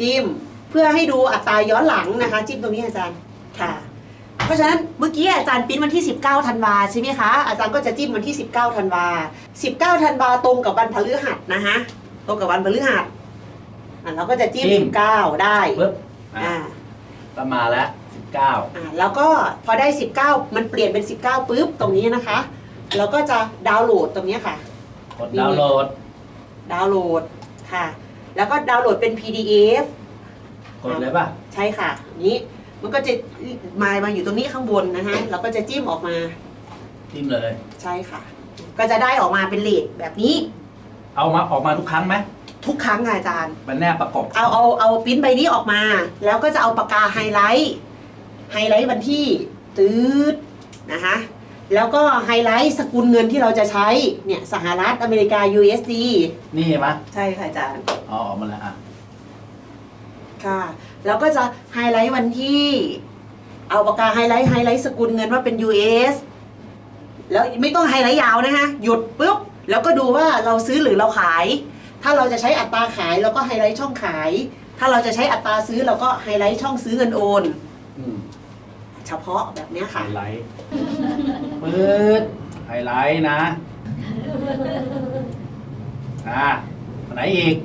จิ้มเพื่อให้ดูอัตราย้อนหลังนะคะ จิ้มตรงนี้อาจารย์ค่ะ เพราะฉะนั้นเมื่อกี้อาจารย์ปริ้นวันที่ 19ธันวาใช่ไหมคะอาจารย์ก็จะจิ้มวันที่ 19ธันวา19ธันวาตรงกับวันพฤหัสนะคะตรงกับวันพฤหัสอะเราก็จะจิ้มจิ้ม 19 ได้ปึ๊บอะอ่าก็มาแล้วสิบเก้าอ่าแล้วก็พอได้ 19 มันเปลี่ยนเป็น 19ปุ๊บตรงนี้นะคะเราก็จะดาวน์โหลดตรงนี้ค่ะ กดดาวน์โหลด ดาวน์โหลดค่ะ แล้วก็ดาวน์โหลดเป็น PDF กดเลยป่ะ ใช่ค่ะ นี้มันก็จะมามาอยู่ตรงนี้ข้างบนนะฮะเราก็จะจิ้มออกมาจิ้มเลย ใช่ค่ะ ก็จะได้ออกมาเป็นเลทแบบนี้ เอามาออกมาทุกครั้งไหมทุกครั้งค่ะอาจารย์ มันแนบประกบเอาเอาเอาปริ้นใบนี้ออกมา แล้วก็จะเอาปากกาไฮไลท์ไฮไลท์วันที่ตืดนะคะ แล้วก็ไฮไลท์สกุลเงินที่เราจะใช้เนี่ยสหรัฐอเมริกา USD นี่เห็นไหมใช่ค่ะอาจารย์อ๋อออกมาแล้วอะค่ะ แล้วก็จะไฮไลท์วันที่ เอาปากกาไฮไลท์ไฮไลท์สกุลเงินว่าเป็น US แล้วไม่ต้องไฮไลท์ยาวนะคะหยุดปุ๊บแล้วก็ดูว่าเราซื้อหรือเราขาย ถ้าเราจะใช้อัตราขายเราก็ไฮไลท์ช่องขาย ถ้าเราจะใช้อัตราซื้อเราก็ไฮไลท์ช่องซื้อเงินโอนอืม เฉพาะแบบเนี้ยไฮค่ะ ไลท์ปื๊ดไฮไลท์นะ อ่าอันไหนอีก